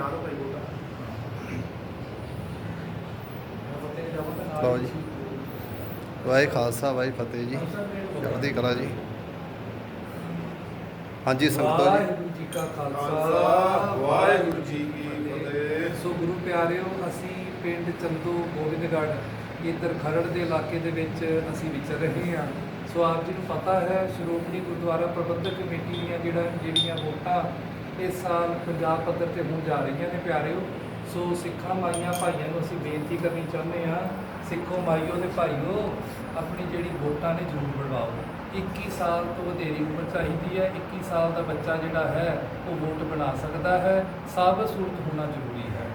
ਭਾਈ ਲਓ ਜੀ। ਵਾਹਿ ਖਾਲਸਾ ਵਾਹਿ ਫਤਿਹ ਜੀ। ਚੜ੍ਹਦੀ ਕਲਾ ਜੀ। ਹਾਂਜੀ ਸੰਗਤੋ ਜੀ। ਵਾਹਿਗੁਰੂ ਜੀ ਕਾ ਖਾਲਸਾ। ਖਾਲਸਾ ਵਾਹਿਗੁਰੂ ਜੀ ਕੀ ਫਤਿਹ। ਸੋ ਗੁਰੂ ਪਿਆਰਿਓ ਅਸੀਂ ਪਿੰਡ ਚੰਦੂ ਗੋਬਿੰਦਗੜ੍ਹ ਇੱਧਰ ਖਰੜ ਦੇ ਇਲਾਕੇ ਦੇ ਵਿੱਚ ਅਸੀਂ ਵਿਚਰ ਰਹੇ ਹਾਂ। ਸੋ ਆਪ ਜੀ ਨੂੰ ਪਤਾ ਹੈ ਸ਼੍ਰੋਮਣੀ ਗੁਰਦੁਆਰਾ ਪ੍ਰਬੰਧਕ ਕਮੇਟੀ ਦੀਆਂ ਜਿਹੜਾ ਜਿਹੜੀਆਂ ਵੋਟਾਂ ਇਸ ਸਾਲ ਪੰਜਾਬ ਪੱਧਰ ਤੇ ਹੋਣ ਜਾ ਰਹੀਆਂ ਨੇ ਪਿਆਰਿਓ। ਸੋ ਸਿੱਖਾਂ ਮਾਈਆਂ ਭਾਈਆਂ ਨੂੰ ਅਸੀਂ ਬੇਨਤੀ ਕਰਨੀ ਚਾਹੁੰਦੇ ਹਾਂ, ਸਿੱਖੋ ਮਾਈਓ ਦੇ ਭਾਈਓ, ਆਪਣੀ ਜਿਹੜੀ ਵੋਟਾਂ ਨੇ ਜ਼ਰੂਰ ਬਣਵਾਓ। 21 ਸਾਲ ਤੋਂ ਵਧੇਰੀ ਉਮਰ ਚਾਹੀਦੀ ਹੈ 21 ਸਾਲ ਦਾ ਬੱਚਾ ਜਿਹੜਾ ਹੈ, ਉਹ ਵੋਟ ਬਣਾ ਸਕਦਾ ਹੈ। ਸਾਬਤ ਸੂਰਤ ਹੋਣਾ ਜ਼ਰੂਰੀ ਹੈ।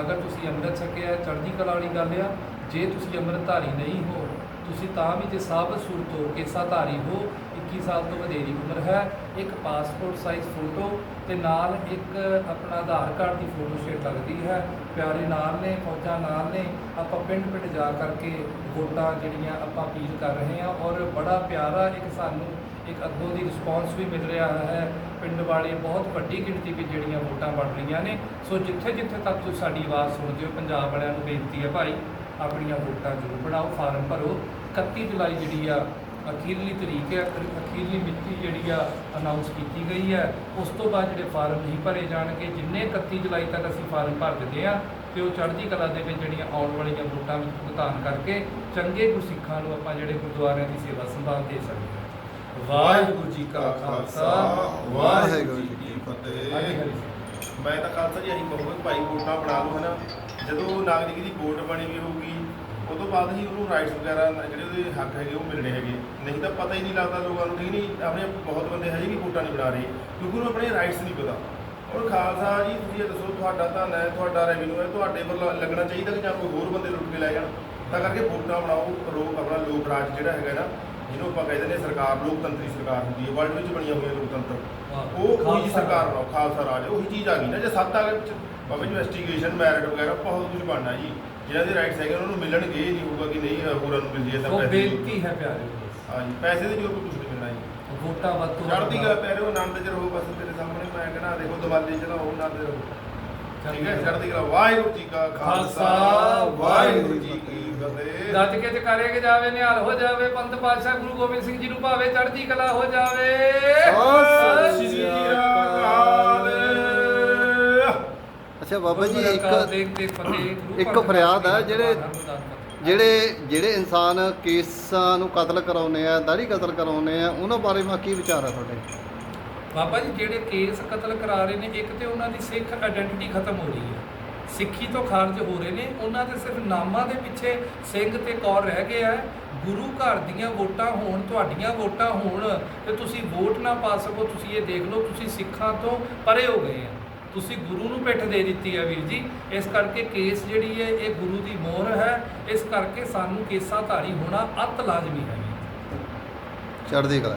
ਅਗਰ ਤੁਸੀਂ ਅੰਮ੍ਰਿਤ ਛਕਿਆ, ਚੜ੍ਹਦੀ ਕਲਾ ਵਾਲੀ ਗੱਲ ਆ, ਜੇ ਤੁਸੀਂ ਅੰਮ੍ਰਿਤਧਾਰੀ ਨਹੀਂ ਹੋ ਤੁਸੀਂ ਤਾਂ ਵੀ ਜੇ ਸਾਬਤ ਸੂਰਤ ਹੋ ਕੇਸਾਧਾਰੀ ਹੋ 21 ਸਾਲ ਤੋਂ ਵਧੇਰੀ ਉਮਰ ਹੈ, ਇੱਕ ਪਾਸਪੋਰਟ ਸਾਈਜ਼ ਫੋਟੋ ਤੇ ਨਾਲ ਇੱਕ ਆਪਣਾ ਆਧਾਰ ਕਾਰਡ ਦੀ ਫੋਟੋ ਸ਼ੇਅਰ ਲੱਗਦੀ ਹੈ। ਪਿਆਰੇ ਨਾਲ ਨੇ, ਫੌਜਾਂ ਨਾਲ ਨੇ, ਆਪਾਂ ਪਿੰਡ ਪਿੰਡ ਜਾ ਕਰਕੇ ਵੋਟਾਂ ਜਿਹੜੀਆਂ ਆਪਾਂ ਅਪੀਲ ਕਰ ਰਹੇ ਹਾਂ ਔਰ ਬੜਾ ਪਿਆਰਾ ਇੱਕ ਸਾਨੂੰ ਇੱਕ ਅੱਗੋਂ ਦੀ ਰਿਸਪੌਂਸ ਵੀ ਮਿਲ ਰਿਹਾ ਹੈ। ਪਿੰਡ ਵਾਲੇ ਬਹੁਤ ਵੱਡੀ ਗਿਣਤੀ ਵਿੱਚ ਜਿਹੜੀਆਂ ਵੋਟਾਂ ਬਣ ਰਹੀਆਂ ਨੇ। ਸੋ ਜਿੱਥੇ ਜਿੱਥੇ ਤੱਕ ਤੁਸੀਂ ਸਾਡੀ ਆਵਾਜ਼ ਸੁਣਦੇ ਹੋ, ਪੰਜਾਬ ਵਾਲਿਆਂ ਨੂੰ ਬੇਨਤੀ ਹੈ ਭਾਈ। ਆਪਣੀਆਂ ਵੋਟਾਂ ਜ਼ਰੂਰ ਬਣਾਓ ਫਾਰਮ ਭਰੋ। 31 ਜੁਲਾਈ ਜਿਹੜੀ ਆ ਅਖੀਰਲੀ ਤਰੀਕ ਹੈ ਅਖੀਰ- ਅਖੀਰਲੀ ਮਿਤੀ ਜਿਹੜੀ ਆ ਅਨਾਉਂਸ ਕੀਤੀ ਗਈ ਹੈ। ਉਸ ਤੋਂ ਬਾਅਦ ਜਿਹੜੇ ਫਾਰਮ ਨਹੀਂ ਭਰੇ ਜਾਣਗੇ ਜਿੰਨੇ 31 ਜੁਲਾਈ ਤੱਕ ਅਸੀਂ ਫਾਰਮ ਭਰ ਦਿੰਦੇ ਆ ਤੇ ਉਹ ਚੜ੍ਹਦੀ ਕਲਾ ਦੇ ਵਿੱਚ ਜਿਹੜੀਆਂ ਆਉਣ ਵਾਲੀਆਂ ਵੋਟਾਂ ਵਿੱਚ ਭੁਗਤਾਨ ਕਰਕੇ ਚੰਗੇ ਗੁਰਸਿੱਖਾਂ ਨੂੰ ਆਪਾਂ ਜਿਹੜੇ ਗੁਰਦੁਆਰਿਆਂ ਦੀ ਸੇਵਾ ਸੰਭਾਲ ਦੇ ਸਕਦੇ ਹਾਂ। ਵਾਹਿਗੁਰੂ ਜੀ ਕਾ ਖਾਲਸਾ ਵਾਹਿਗੁਰੂ ਜੀ ਕੀ ਫਤਿਹ। ਮੈਂ ਤਾਂ ਖਾਲਸਾ ਜੀ ਅਸੀਂ ਕਹੂੰਗਾ ਭਾਈ ਵੋਟਾਂ ਬਣਾ ਲਓ ਹਨਾ ਜਦੋਂ ਨਾਗਰਿਕ ਦੀ ਵੋਟ ਬਣੀ ਵੀ ਹੋਊਗੀ ਉਹ ਤੋਂ ਬਾਅਦ ਹੀ ਉਹਨੂੰ ਰਾਈਟਸ ਵਗੈਰਾ ਜਿਹੜੇ ਉਹਦੇ ਹੱਕ ਹੈਗੇ ਉਹ ਮਿਲਣੇ ਹੈਗੇ। ਨਹੀਂ ਤਾਂ ਪਤਾ ਹੀ ਨਹੀਂ ਲੱਗਦਾ ਲੋਕਾਂ ਨੂੰ ਠੀਕ ਨਹੀਂ, ਆਪਣੇ ਬਹੁਤ ਬੰਦੇ ਹੈਗੇ ਜੀ ਵੋਟਾਂ ਨਹੀਂ ਬਣਾ ਰਹੇ, ਕਿਉਂਕਿ ਉਹਨੂੰ ਆਪਣੇ ਰਾਈਟਸ ਨਹੀਂ ਪਤਾ। ਔਰ ਖਾਲਸਾ ਜੀ, ਤੁਸੀਂ ਦੱਸੋ, ਤੁਹਾਡਾ ਧਨ ਹੈ ਤੁਹਾਡਾ ਰੈਵਨਿਊ ਹੈ, ਤੁਹਾਡੇ ਪਰ ਲੱਗਣਾ ਚਾਹੀਦਾ ਕਿ ਜਾਂ ਕੋਈ ਹੋਰ ਬੰਦੇ ਲੁੱਟ ਕੇ ਲੈ ਜਾਣ। ਤਾਂ ਕਰਕੇ ਵੋਟਾਂ ਬਣਾਓ ਲੋਕ ਆਪਣਾ ਲੋਕ ਰਾਜ ਜਿਹੜਾ ਹੈਗਾ ਨਾ ਜਿਹਨੂੰ ਆਪਾਂ ਕਹਿੰਦੇ ਨੇ ਸਰਕਾਰ ਲੋਕਤੰਤਰੀ ਸਰਕਾਰ ਹੁੰਦੀ ਹੈ ਵਰਲਡ ਵਿੱਚ ਬਣੀਆਂ ਹੋਈਆਂ ਲੋਕਤੰਤਰ। ਉਹ ਖਾਲਸਾ ਸਰਕਾਰ ਬਣਾਓ ਖਾਲਸਾ ਰਾਜ ਉਹੀ ਚੀਜ਼ ਆ ਗਈ ਨਾ ਜੇ ਸੱਤ ਆ ਵਿੱਚ ਬਾਬਾ ਇਨਵੈਸਟੀਗੇਸ਼ਨ ਮੈਰਿਟ ਵਗੈਰਾ ਬਹੁਤ ਕੁਝ ਬਣਨਾ ਜੀ। ਜਿਹਨਾਂ ਦੇ ਰਾਈਟਸ ਹੈਗੇ ਉਹਨਾਂ ਨੂੰ ਮਿਲਣਗੇ ਇਹ ਨਹੀਂ ਹੋਊਗਾ ਕਿ ਨਹੀਂ ਹੋਰਾਂ ਨੂੰ ਮਿਲ ਜੇ ਤਾਂ ਪੈਸੇ ਬੇਨਤੀ ਹੈ ਪਿਆਰੇ ਹਾਂਜੀ ਪੈਸੇ ਦੇ ਜੋਰ ਕੁਝ ਨਹੀਂ ਮਿਲਣਾ ਜੀ। ਵੋਟਾਂ ਵੱਧ ਤੋਂ ਚੜ੍ਹਦੀ ਗੱਲ ਪਿਆਰੇ ਉਹ ਆਨੰਦ ਚ ਰਹੋ ਬਸ ਤੇਰੇ ਸਾਹਮਣੇ ਮੈਂ ਕਹਿੰਦਾ ਦੇਖੋ ਦਿਵਾਲੀ ਚ ਰਹੋ ਆਨੰਦ ਰਹੋ। ਠੀਕ ਹੈ ਚੜ੍ਹਦੀ ਕਲਾ ਵਾਹਿਗੁਰੂ ਜੀ ਕਾ ਖਾਲਸਾ ਵਾਹਿਗੁਰੂ ਜੀ ਕੀ ਫਤਿਹ। ਗੱਜ ਕੇ ਜਕਾਰੇ ਕੇ ਜਾਵੇ ਨਿਹਾਲ ਹੋ ਜਾਵੇ ਪੰਤ ਪਾਤਸ਼ਾਹ ਗੁਰੂ ਗੋਬਿੰਦ ਸਿੰਘ ਜੀ ਨੂੰ ਭਾਵੇ ਚੜ੍ਹਦੀ ਕਲਾ ਹੋ ਜਾਵੇ। ਸਤਿ ਸ਼੍ਰੀ ਅਕਾਲ। ਅੱਛਾ ਬਾਬਾ ਜੀ ਇੱਕ ਇੱਕ ਫਰਿਆਦ ਹੈ ਜਿਹੜੇ- ਜਿਹੜੇ ਜਿਹੜੇ ਇਨਸਾਨ ਕੇਸਾਂ ਨੂੰ ਕਤਲ ਕਰਾਉਨੇ ਆ ਦਾੜੀ ਕਤਲ ਕਰਾਉਨੇ ਆ ਉਹਨਾਂ ਬਾਰੇ ਮਾ ਕੀ ਵਿਚਾਰ ਤੁਹਾਡੇ? ਬਾਬਾ ਜੀ, ਜਿਹੜੇ ਕੇਸ ਕਤਲ ਕਰਾ ਰਹੇ ਨੇ, ਇੱਕ ਤੇ ਉਹਨਾਂ ਦੀ ਸਿੱਖ ਆਇਡੈਂਟੀਟੀ ਖਤਮ ਹੋ ਰਹੀ ਹੈ। ਸਿੱਖੀ ਤੋਂ ਖਾਰਜ ਹੋ ਰਹੇ ਨੇ। ਉਹਨਾਂ ਦੇ ਸਿਰਫ ਨਾਮਾਂ ਦੇ ਪਿੱਛੇ ਸਿੰਘ ਤੇ ਕੌਰ ਰਹਿ ਗਏ ਆ। ਗੁਰੂ ਘਰ ਦੀਆਂ ਵੋਟਾਂ ਹੋਣ, ਤੁਹਾਡੀਆਂ ਵੋਟਾਂ ਹੋਣ, ਤੇ ਤੁਸੀਂ ਵੋਟ ਨਾ ਪਾ ਸਕੋ, ਤੁਸੀਂ ਇਹ ਦੇਖ ਲਓ, ਤੁਸੀਂ ਸਿੱਖਾਂ ਤੋਂ ਪਰੇ ਹੋ ਗਏ ਆ। ਤੁਸੀਂ ਗੁਰੂ ਨੂੰ ਪਿੱਠ ਦੇ ਦਿੱਤੀ ਹੈ ਵੀਰ ਜੀ। ਇਸ ਕਰਕੇ ਕੇਸ ਜਿਹੜੀ ਹੈ, ਇਹ ਗੁਰੂ ਦੀ ਮੋਹਰ ਹੈ। ਇਸ ਕਰਕੇ ਸਾਨੂੰ ਕੇਸਾਂ ਧਾਰੀ ਹੋਣਾ ਅਤ ਲਾਜ਼ਮੀ ਹੈ। ਚੜ੍ਹਦੀ ਕਲਾ